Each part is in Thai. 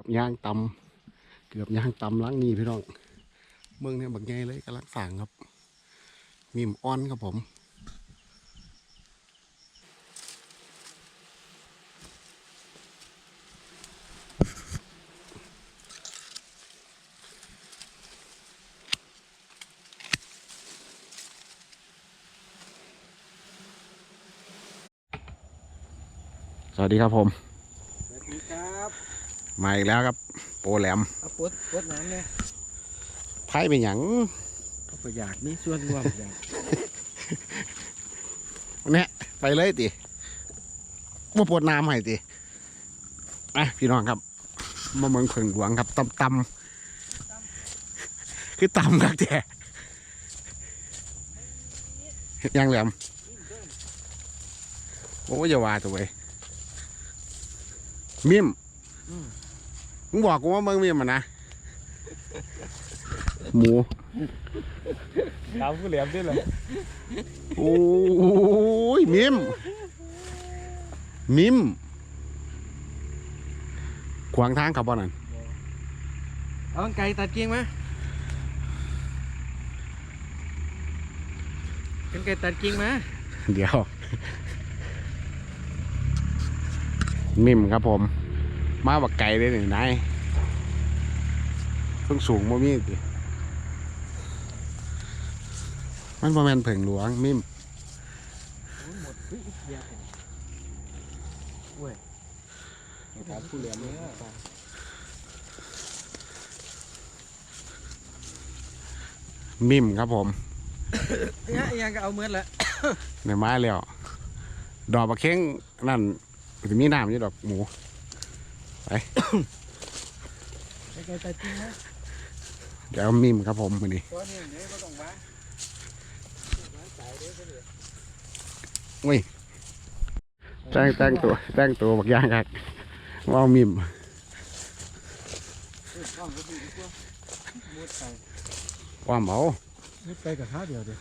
กับย่างตำเกือบย่างตำล้างนี่พี่น้องเมืองเนี่ยบักใหญ่เลยกำลังสั่งครับ มีมอ้อนครับผมสวัสดีครับผม มาอีกแล้วครับ โปรแหลมเอาปดปดน้ำเนี่ยไพ่เป็นหยังเอาไปอยากมีส่วนร่วมอยากเนี่ยไปเลยติมาปวดน้ำให้ติอะพี่น้องครับ มาเมืองเผิงหลวงครับตำตำคือตำครับแท้ยังแหลมโอ้ยอย่าว่าตัวเว้ยมิม มึงบอกกูว่ามึงมิมอะนะหมูตามผู้เหลี่ยมด้วยเหรอโอ้ยมิมมิมขวางทางครับบ่นั่นเอาไก่ตัดเกียงไหมเป็นไก่ตัดเกียงไหมเดี๋ยวมิมครับผม มาบักไก่เลยนี่นายเพิ่งสูงบ่มีติมันบ่แม่นเผิงหลวงมิมหมดทุกเดียวเว้ยตามผู้เหลี่ยมเนี่ยมิมครับผมเนี่ยยังก็เอาเมือนละในไม้แล้ว ดอกบะเค้งนั่นจะมีน้ำอยู่ดอกหมู เป็นไก่ตัดเกียงไหมเดี๋ยวมิมครับผมมือนี้ตัวนี้เนี่ยก็ต้องมาแต่งแต่งตัวแต่งตัวบักอย่างครับว่ามิมข้องก็ดีกว่ามุดไปว่าเมามุดไปกับข้าเดียวเดียว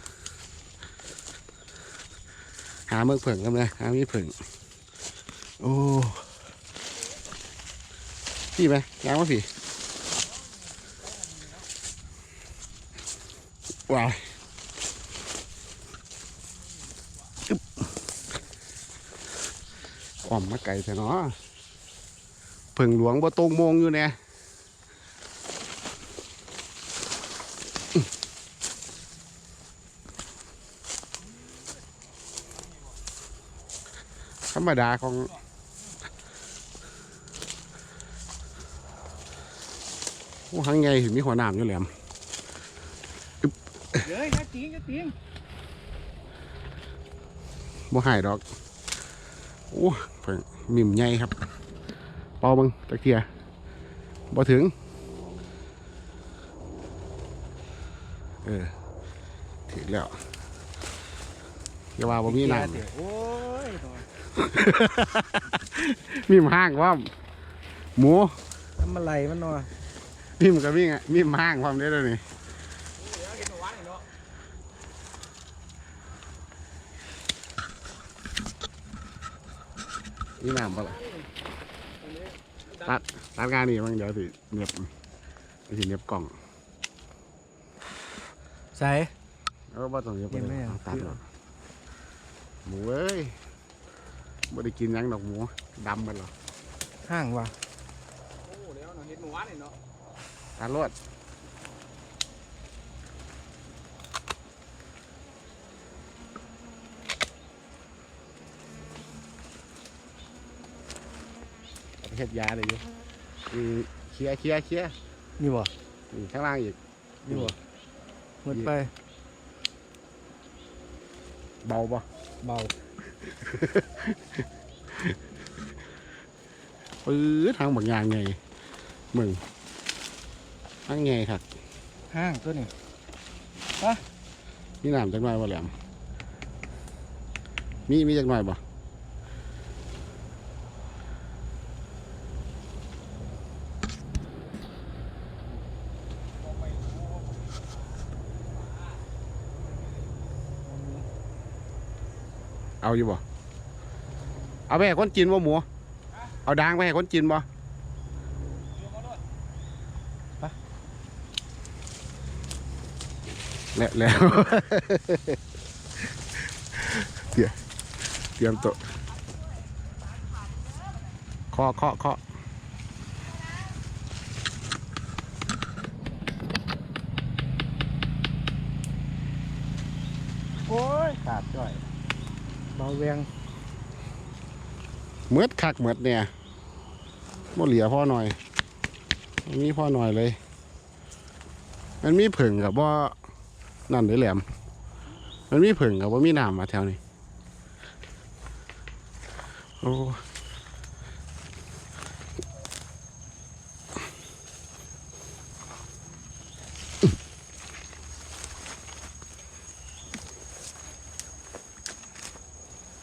หาเมือกเผิงกันเลยหามีเผิงโอ้ พี่ไหมยังว่าพี่ว้ายอึ๊บอ้อมมาไก่แต่เนาะเผิงหลวงบ่ตรงโมงอยู่เนี่ยธรรมดาของ โอ้หังไงถึงมีหัวหนามอยู่แหลมเฮ้ยนัดจริงนัดจริงบ่หายดอกโอ้เพิ่งมิมใหญ่ครับเป่าเบังตะเกียบ่ถึง เออถึงแล้วอย่าว่าบ่มีน้เดี๋ยวโอ้ยตัวำมิมห้างว่าหมูทำอะไรมันเนาะ มิมกับมิงอะมิมห้างความได้ด้วยนี่นี่น้ำปะล่ะตัดตัดงานนี่มั้งเดี๋ยวสิเหน็บเดี๋ยวสิเหน็บกล่องใส่แล้วก็บ่ต้องเหน็บไปเห็นไหมเลยอะเอาตัดหรอกหมูเอ้ยบ่ได้กินหยังดอกหมูดำมันหรอห้างว่ะ โอ้เดี๋ยวเนาะเห็ดหนูหวานนี่เนาะ ตัดรวดเอาไปเฮ็ดยาเลยอยู่อืมเคลียร์เคลียร์เคลียร์นี่บ่นี่ข้างล่างอีกนี่บ่หมดไป เบาปะเบาปื้อทางบางอย่างไงมึง ทางไงครับห้างตัวนี้มีน้ำจักหน่อยบ่แหลมมีมีจักหน่อยบ่เอาอยู่บ่ เอาไปให้คนจีนบ่หมู เอาดางไปให้คนจีนบ่ และแล้วเตรียมเตรียมตัวเคาะเคาะเคาะโอ้ยขาดจ่อยเบาเวียงเหมือดคักเหมือดเนี่ยบ่เหลียพ่อหน่อยมันมีพ่อหน่อยเลย มันมีผึ่งกับว่า นั่นเลยแหลม มันมีผึ่งกับว่ามีน้ำมาแถวนี้โอ้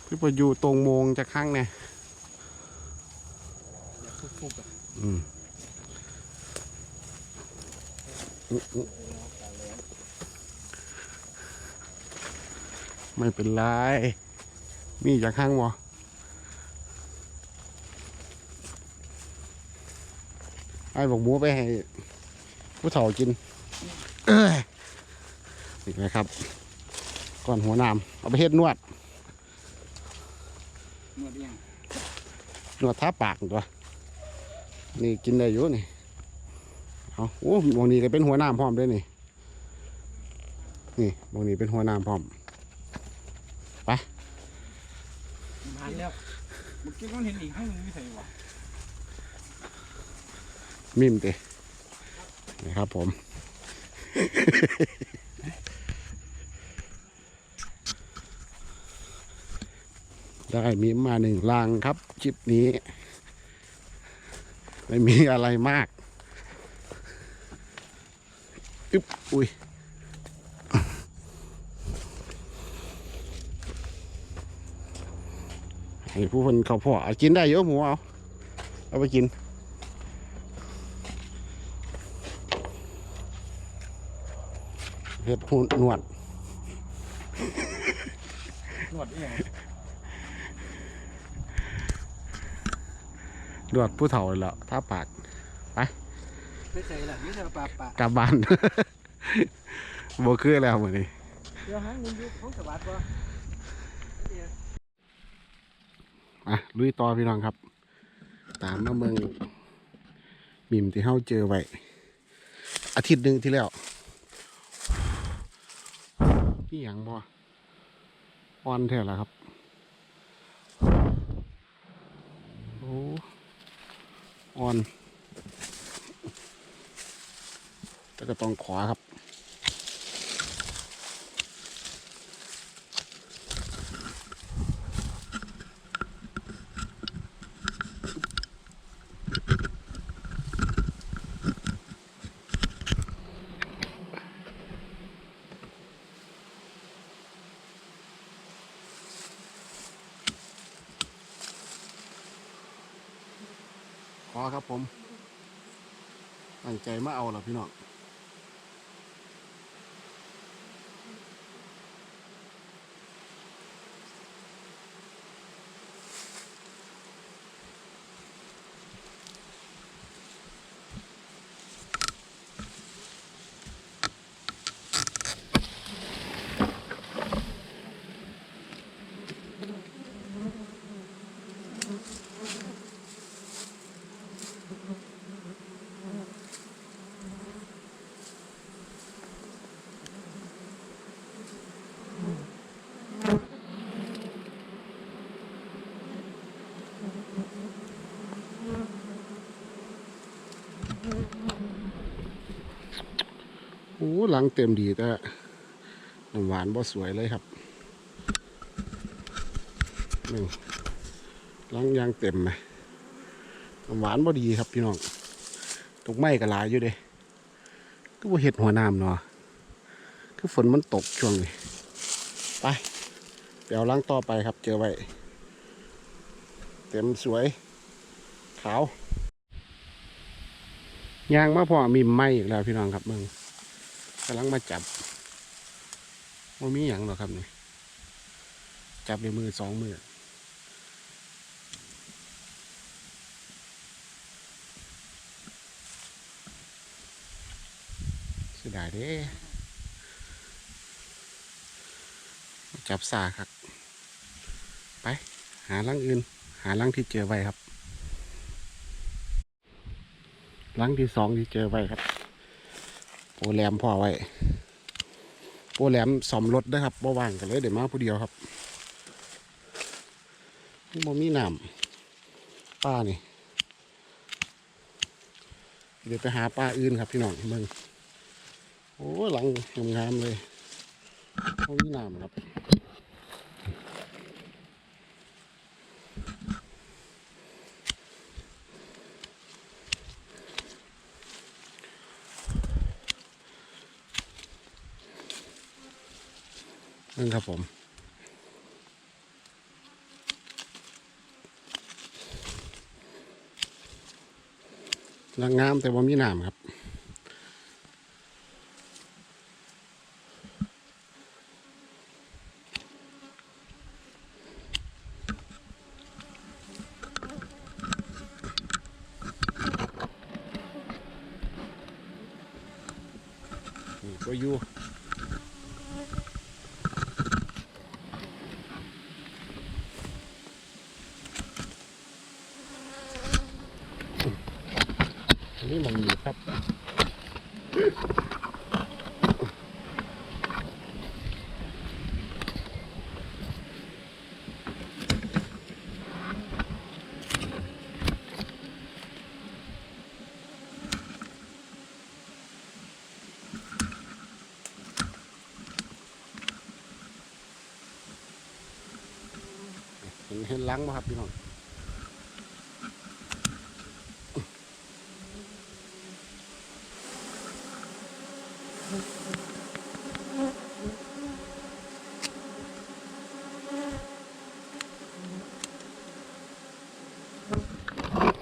พี่ปอยู่ตรงโมงจะข้างเนี่ยอืมอุ๊อุ๊ ไม่เป็นไร มีจากข้างวะไอ้บอกหมูไปให้ผู้เฒ่ากินเอ้ยนี่นะครับ ก่อนหัวน้ำเอาไปเฮ็ดนวด นวดเอียงนวดท้าปากตัว นี่กินได้อยู่นี่ เอาโอ้หมองนี้ก็เป็นหัวหน้าพร้อมด้วยนี่ นี่หมองนี้เป็นหัวหน้าพร้อม มาแล้วเมื่อกี้มันเห็นอีกข้างหนึงไม่ใช่วะมิมเตนี่ครับผม ได้มีมมาหนึ่งลังครับคลิปนี้ ไม่มีอะไรมาก อึ๊บ อุ้ย ให้ผู้คนเขาพอเอากินได้เยอะหมูเอาเอาไปกินเห็ดหูหนวดนวดเอียงหนวดผู้เฒ่าเลยแล้วถ้าปากไม่ใช่ละนี่จะปลาปลากลับบ้านโบคือแล้วมือนี้เดี๋ยวหางหนึงอยู่ของสวัสดิ์บ่ อะลุยต่อพี่น้องครับ ตามมาเมืองมิมที่เฮาเจอไว้อาทิตย์หนึ่งที่แล้วพี่หยังบ่อ่อนแท้แล้วครับโอ้อ่อนแต่ก็ต้องขวาครับ ขอครับผมตั้ง ใจมาเอาล่ะพี่น้อง อ้หลังเต็มดีแต่น้ำหวานบ่สวยเลยครับนี่หลังยางเต็มไหมน้ำหวานบ่ดีครับพี่น้องตกไม้ก็หลายอยู่เด้ก็บ่เห็ดหัวน้ำเนาะคือฝนมันตกช่วงนี้ไปเดี๋ยวล้างต่อไปครับ เจอไว้ เต็มสวย ขาวยางมาพอมีไหมอีกแล้วพี่น้องครับเมึง กำลังมาจับว่ามีอย่างหรอครับนี่จับในมือสองมือเสียดายเด้จับสาครับ ไป หาลังอื่น หาลังที่เจอไว้ครับลังที่สองที่เจอไว้ครับ ปรแรมพ่อไว้โปรแรมสอมรถนะครับบ่ว่างกันเลยเดี๋ยวมาผู้เดียวครับบ่มีน้ำป้านี่ เดี๋ยวไปหาป้าอื่นครับพี่น้องเมืองโอ้หลังงามๆเลยบ่มีน้ำครับ นั่นครับผมลังงามแต่ว่ามีน้ำครับก็อยู่ อันนี้ มันมีครับเห็นเห็นหลังไหมครับพี่น้อง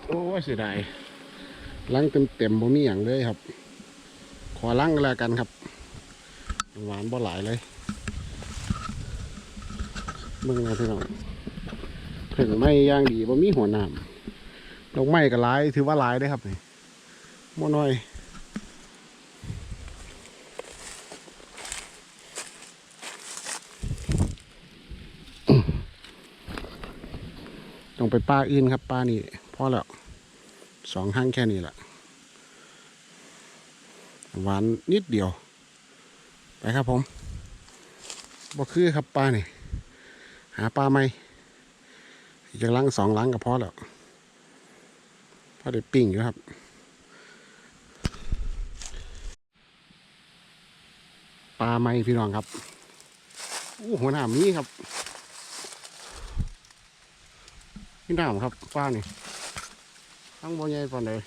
โอ้เสียดายลังเต็มเต็มบ่มีอย่างเลยครับ ขอลังก็แล้วกันครับ หวานบ่หลายเลยมึงเอาพี่น้องถึงไม่ย่างดีบ่มีหัวน้ำดอกไม้ก็หลายถือว่าหลายได้ครับนี่บ่น้อยต้องไปป้าอื่นครับป้านี่พอแล้ว สองห้างแค่นี้แหละหวานนิดเดียว ไปครับผมบ่คือครับป้านี่หาปลาไหมอีกจักลังสองลังก็พอแล้วพอได้ปิ้งอยู่ครับปลาไหมพี่น้องครับอู้หัวหน้ามีครับพี่น้ำครับป้านี่ทั้งบ่ใหญ่ปานใด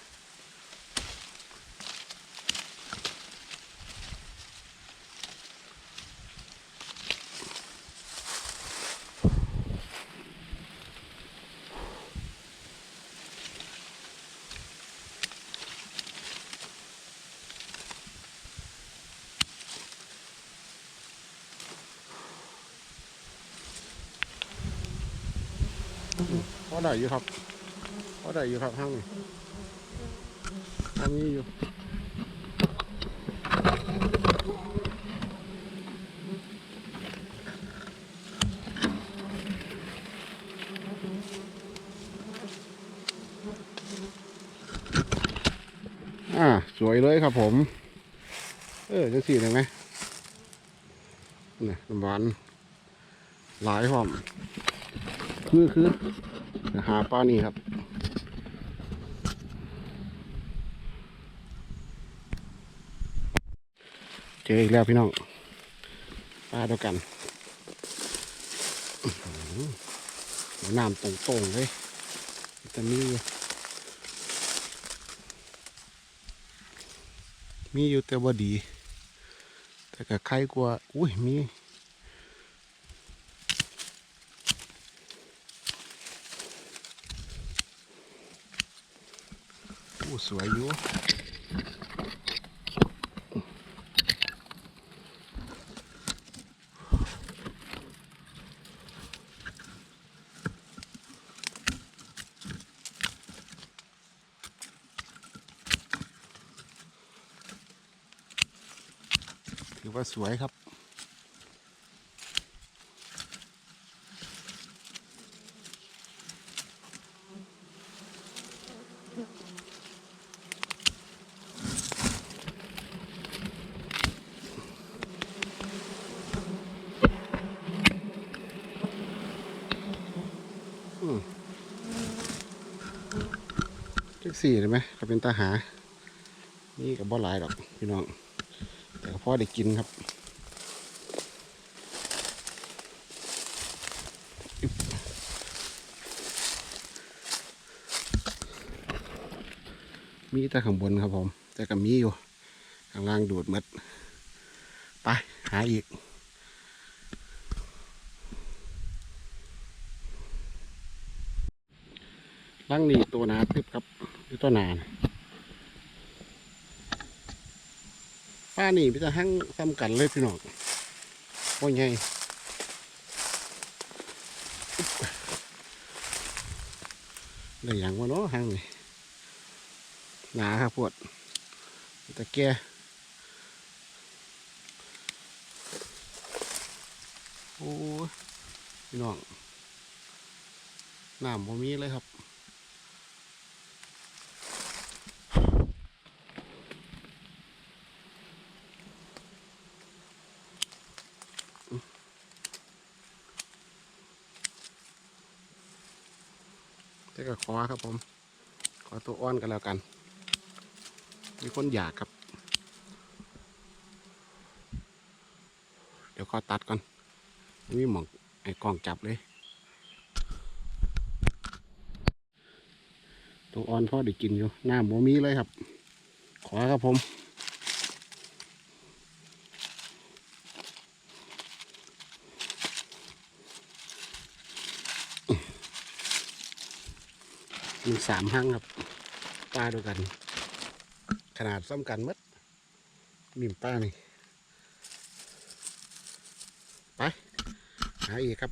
พอได้อยู่ครั บพอได้อยู่ครับห้างนี่อันนี้อยู่อ่าสวยเลยครับผม เออจังสี่เลยไหมนี่น้ำหวานหลายหอมคือคือหาปลานี่ครับ เจออีกแล้วพี่น้องปลาเดียวกันน้ำตรงๆเลยแต่มีอยู่มีอยู่แต่ว่าดี แต่ก็ใครกลัวาอุ้ยมีโอ้สวยอยู่ สวยครับ จักสี่ได้ไหมก็เป็นตาหา นี่กับบ่หลายรอกพี่น้อง พอได้กินครับมีแต่ข้างบนครับผม แต่ก็มีอยู่ข้างล่างดูดหมดไป หาอีกล่างนี่ตัวนาตึบครับหรือตัวนาน ป้านี่พี่จะหั่งซ้ำกันเลยพี่น้องโอ้ยไงได้หยังวะเนาะหั่งนี่หนาครับพวดตะแกโอ้พี่น้องน้ำบ่มีเลยครับ อครับผม ขอตัวอ้อนกันแล้วกัน มีคนอยากครับ เดี๋ยวขอตัดก่อนมีหมองไอ้กล้องจับเลย ตัวอ่อนพ่อได้กินอยู่หน้าบ่มีเลยครับ ขอครับผม มีสามห้างครับปลาเดียวกัน ขนาดซ้ำกันมัดมีปลานี่ไปหาอีกครับ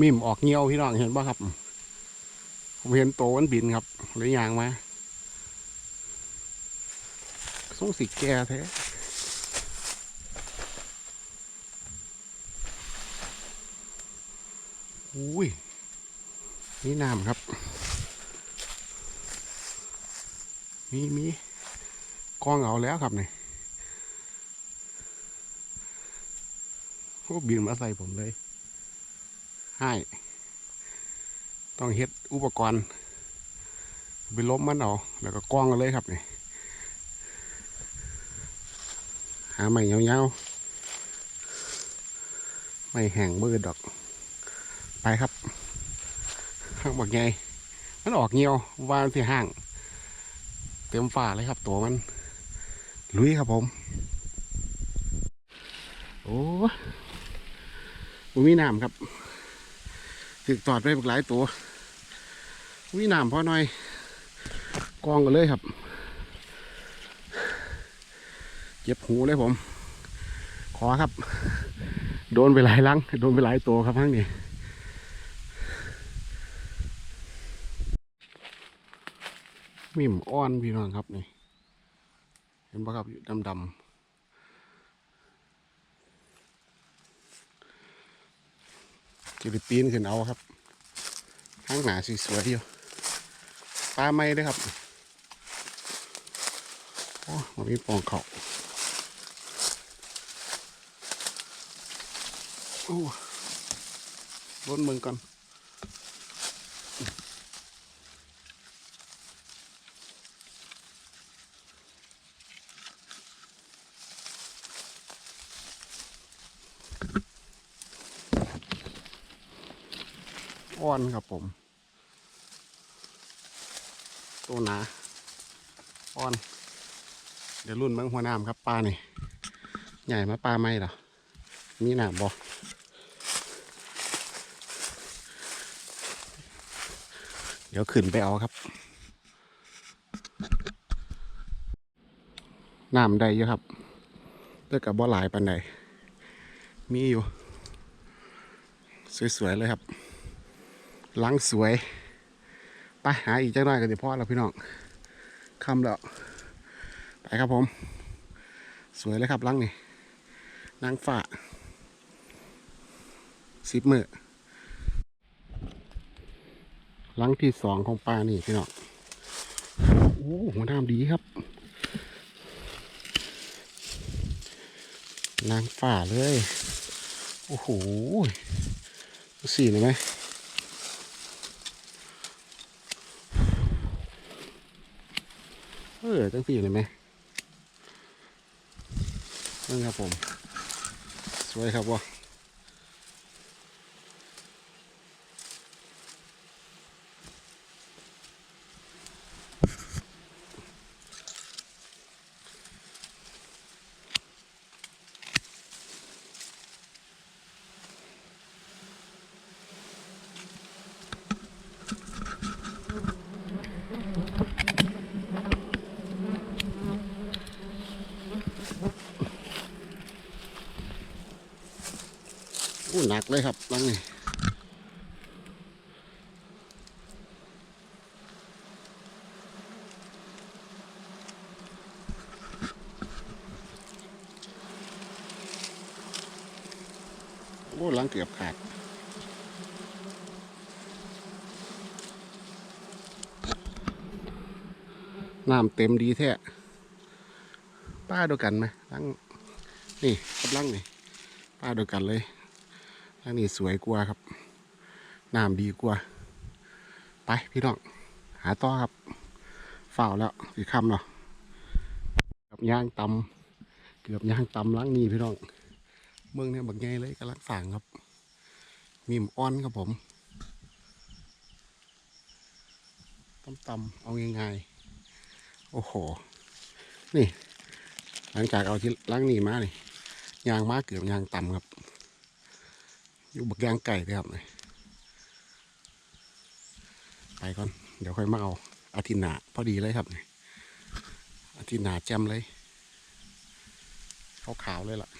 มิมออกเงี้ยวพี่น้องเห็นป่ะครับ ผมเห็นโตมันบินครับหรือยางมาส่งสิแก่แท้ อุ้ยนี่น้ำครับ มีมีกองเอาแล้วครับเนี่ยโอ้บินมาใส่ผมเลย ให้ ต้องเฮ็ดอุปกรณ์ ไปล้มมันเอาแล้วก็กองกันเลยครับนี่ หาใหม่ยาวๆ ไม่แห้งมือดอก ไปครับห้างบอกไงมันออกเงียววานที่ห้าง เต็มฝ่าเลยครับ ตัวมันลุยครับผม โอ้บ่มีน้ำครับถึกตอดไปหลายตัวมีน้ำพอหน่อย กองกันเลยครับ เจ็บหูเลยผม ขอครับ โดนไปหลายลัง โดนไปหลายตัวครับทั้งนี้ มิมอ้อนพี่น้องครับนี่ เห็นปะครับอยู่ดำๆจะไปปีนขึ้นเอาครับข้างหนาสวยๆอยู่ปลาไม่ด้วยครับโอ้มันมีปองเขาโอ้ล้นเมืองก่อน อนครับผม ตัวหนาอ้อน เดี๋ยวรุ่นเมืองหัวน้ำครับปลานี่ใหญ่มาปลาไมเหรอมีหนามบอเดี๋ยวขึ้นไปเอาครับน้ำได้เยอะครับแต่กับบ่หลายปันใดมีอยู่ สวยๆเลยครับ หลังสวย ไปหาอีกจังหน่อยกันดีพ่อแล้วพี่น้องคำแล้วไปครับผม สวยเลยครับลังนี่นางฝ่าสิบมือลังที่สองของปลานี่พี่น้องโอ้หัวน้ำดีครับนางฝ่าเลย โอ้โหสีเลยไหม อตั้งสี่เลยไหมนั่นครับผม สวยครับวะ หนักเลยครับลังนี่โอ้ลังเกือบขาดน้ำเต็มดีแท้ป้าเดียวกันไหมลังนี่กับลังนี่ป้าเดียวกันเลย ลังนี่สวยกว่าครับน้ำดีกว่า ไปพี่น้องหาต่อครับฝ้าแล้วสีคำเนาะกับย่างตำเกือบย่างตำลังนี่พี่น้องเมืองเนี่ยบักไงเลยกำลังสั่งครับมีมอ้อนครับผมตำตำเอาง่ายๆโอ้โห นี่ หลังจากเอาที่ล้างนี่มานี่ยางมาเกือบยางต่ำครับ อยู่บักยางไก่เลยครับไปก่อน เดี๋ยวค่อยมาเอาอาทิตย์หน้าพอดีเลยครับอาทิตย์หน้าแจ่มเลยขาวๆเลยล่ะ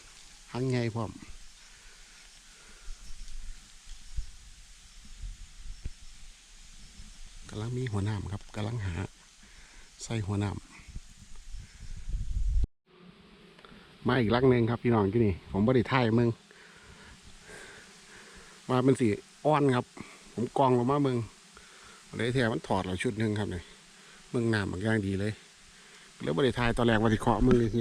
หังไงพร้อมกำลังมีหัวหน้ำครับกำลังหาใส่หัวน้ำมาอีกลักหนึ่งครับพี่น้องที่นี่ ผมบริถ่ายมึง มาเป็นสีอ้อนครับ ผมกองลงมาเมึงเลยแถมันถอดเราชุดหนึ่งครับเนี่ยเมึงน้ำมันย่างดีเลย แล้วบริถ่ายตอนแรกวันที่เคาะมึงเลยที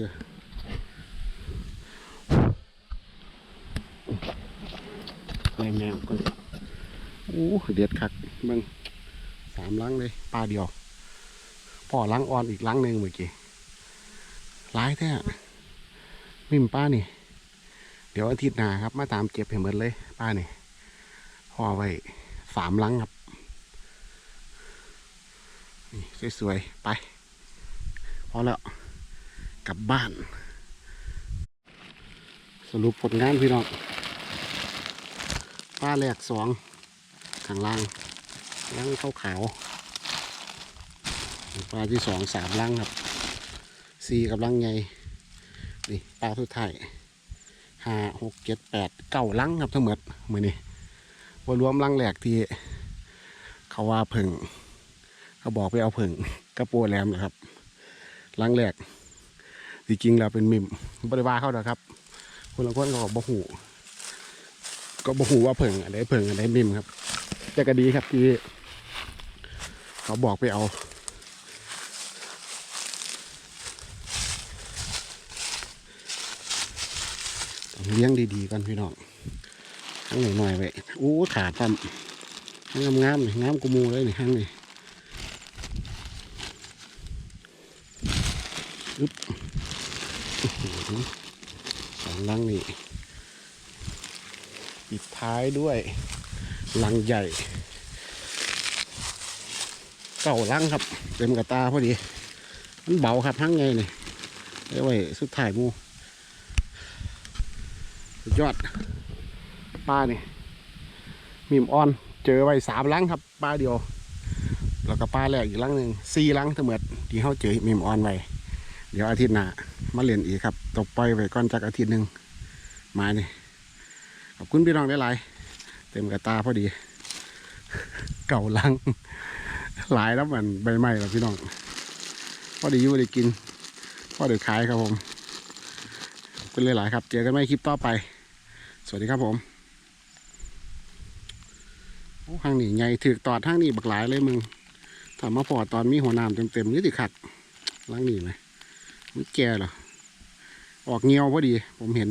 แม่แมวก็โอ้เด็ดคักมึงสามลังเลยปลาเดียวพ่อล้างอ่อนอีกล้างหนึ่งเมื่อกี้ร้ายแท้มิมป้านี่ เดี๋ยวอาทิตย์หน้าครับ มาตามเก็บให้หมดเลย ป้านี่ พ่อไว้สามลังครับ นี่สวยๆ ไป พอแล้ว กลับบ้าน สรุปผลงานพี่น้องป้าแรกสองข้างล่างล่างขาวขาวปลาที่สองสามลังครับสี่กับลังไงนี่ปลาทุกไทยห้าหกเจ็ดแปดเก้าลังครับทั้งหมดมือนี้ ว่ารวมลังแหลกที่ เขาว่าผึ่งเขาบอกไปเอาผึ่งกระโปรงแหลมนะครับลังแหลกจริงๆเราเป็นมิมบริวาเขาเด้อครับ คนละคนก็บอกบ่หูก็บ่หูว่าผึ่งอะไรผึ่งอะไรมิมครับแต่ก็ดีครับที่เขาบอกไปเอาเลี้ยงดีๆกันพี่น้อง ทั้งหน่อยไว้อู้ขาตั้มงามงามๆนี่งามกูมูเลยนี่ห้างนี่อึ๊บอื้อหือสองลังนี่ปิดท้ายด้วย ลังใหญ่ เก่าลังครับ เต็มกระตาพอดี มันเบาครับทั้งไงนี่เอาไว้สุดท้ายมูยอด ปลาเนี่ยมีมอ่อน เจอไว้สามลังครับปลาเดียว แล้วก็ปลาแรกอีกลังหนึ่งสี่ลังทั้งหมดที่เขาเจอมีมอ่อนไว้เดี๋ยวอาทิตย์หน้ามาเรียนอีกครับตกปล่อยไว้ก่อนจากอาทิตย์หนึ่งมานี่ขอบคุณพี่น้องได้หลายๆเต็มกระตาพอดี เก่าลังหลายแล้วมันใบไม้แล้วพี่น้องพอดีอยู่ได้กินพอได้ขายครับผมขอบคุณหลายๆครับ เจอกันใหม่คลิปต่อไป สวัสดีครับผม ทางนี้ใหญ่ถือตอดทางนี้บักหลายเลยมึงถามมาพอตอนมีหัวน้ำเต็มๆนี่ติขัดล้างนี่ไหมมันแก่เหรอออกเงียวพอดี ผมเห็น